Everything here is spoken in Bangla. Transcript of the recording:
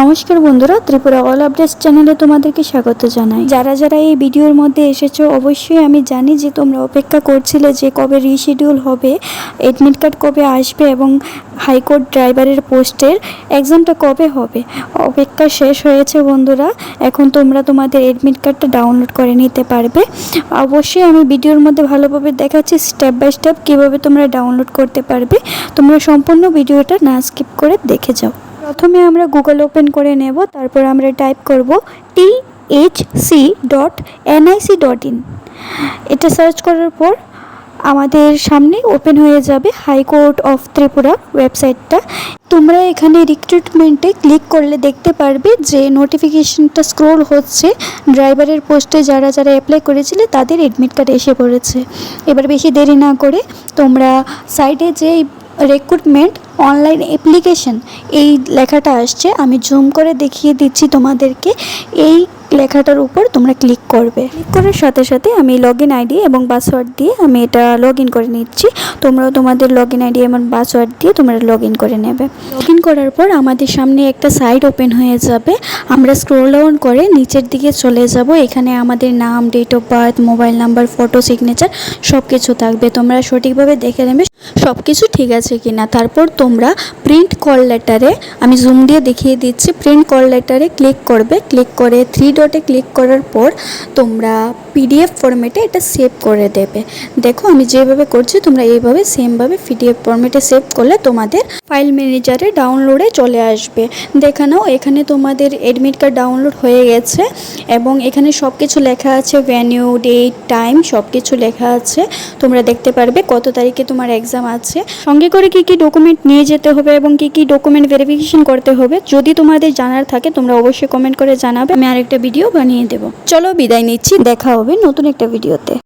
নমস্কার বন্ধুরা, ত্রিপুরা অল আপডেটস চ্যানেলে তোমাদেরকে স্বাগত জানাই। যারা যারা এই ভিডিওর মধ্যে এসেছ, অবশ্যই আমি জানি যে তোমরা অপেক্ষা করছিলে যে কবে রিশিডিউল হবে এডমিট কার্ড কবে আসবে এবং হাইকোর্ট ড্রাইভারের পোস্টের এক্সামটা কবে হবে। অপেক্ষা শেষ হয়েছে বন্ধুরা, এখন তোমরা তোমাদের এডমিট কার্ডটা ডাউনলোড করে নিতে পারবে। অবশ্যই আমি ভিডিওর মধ্যে ভালোভাবে দেখাচ্ছি স্টেপ বাই স্টেপ কীভাবে তোমরা ডাউনলোড করতে পারবে। তোমরা সম্পূর্ণ ভিডিওটা না স্কিপ করে দেখে যাও। প্রথমে আমরা গুগল ওপেন করে নেব, তারপর আমরা টাইপ করব T H C dot NIC dot in এটা সার্চ করার পর আমাদের সামনে ওপেন হয়ে যাবে হাইকোর্ট অফ ত্রিপুরা ওয়েবসাইটটা তোমরা এখানে রিক্রুটমেন্টে ক্লিক করলে দেখতে পারবে যে নোটিফিকেশনটা স্ক্রোল হচ্ছে। ড্রাইভারের পোস্টে যারা যারা অ্যাপ্লাই করেছিলে, তাদের এডমিট কার্ড এসে পড়েছে। এবার বেশি দেরি না করে তোমরা সাইডে যে রিক্রুটমেন্ট অনলাইন অ্যাপ্লিকেশন এই লেখাটা আসছে। আমি জুম করে দেখিয়ে দিচ্ছি তোমাদেরকে। এই লেখাটার উপর তোমরা ক্লিক করবে। ক্লিক করার সাথে সাথে আমি লগ ইন আইডি এবং পাসওয়ার্ড দিয়ে আমি এটা লগ ইন করে নিচ্ছি। তোমরাও তোমাদের লগ ইন আইডি এবং পাসওয়ার্ড দিয়ে তোমরা লগ ইন করে নেবে। লগ ইন করার পর আমাদের সামনে একটা সাইট ওপেন হয়ে যাবে। আমরা স্ক্রোল ডাউন করে নিচের দিকে চলে যাব। এখানে আমাদের নাম date of birth mobile number photo signature সব কিছু থাকবে। তোমরা সঠিকভাবে দেখে নেবে সব কিছু ঠিক আছে কি না তারপর তোমরা প্রিন্ট কল লেটারে আমি জুম দিয়ে দেখিয়ে দিচ্ছি প্রিন্ট কল লেটারে ক্লিক করবে। ক্লিক করে থ্রি ডটে ক্লিক করার পর তোমরা পিডিএফ ফরম্যাটে এটা সেভ করে দেবে। দেখো, আমি যেভাবে করছি, তোমরা এইভাবে সেমভাবে পিডিএফ ফরম্যাটে সেভ করলে তোমাদের ফাইল ম্যানেজারে ডাউনলোডে চলে আসবে। দেখে নাও, এখানে তোমাদের এডমিট কার্ড ডাউনলোড হয়ে গেছে এবং এখানে সব কিছু লেখা আছে ভ্যানিউ ডেট টাইম সব কিছু লেখা আছে। তোমরা দেখতে পারবে কত তারিখে তোমার এক্সাম আছে। সঙ্গে করে কি কি ডকুমেন্ট নিয়ে যেতে হবে এবং কি কি ডকুমেন্ট ভেরিফিকেশন করতে হবে, যদি তোমাদের জানার থাকে, তোমরা অবশ্যই কমেন্ট করে জানাবে। আমি আরেকটা ভিডিও বানিয়ে দেব। চলো বিদায় নিচ্ছি দেখা হবে নতুন একটা ভিডিওতে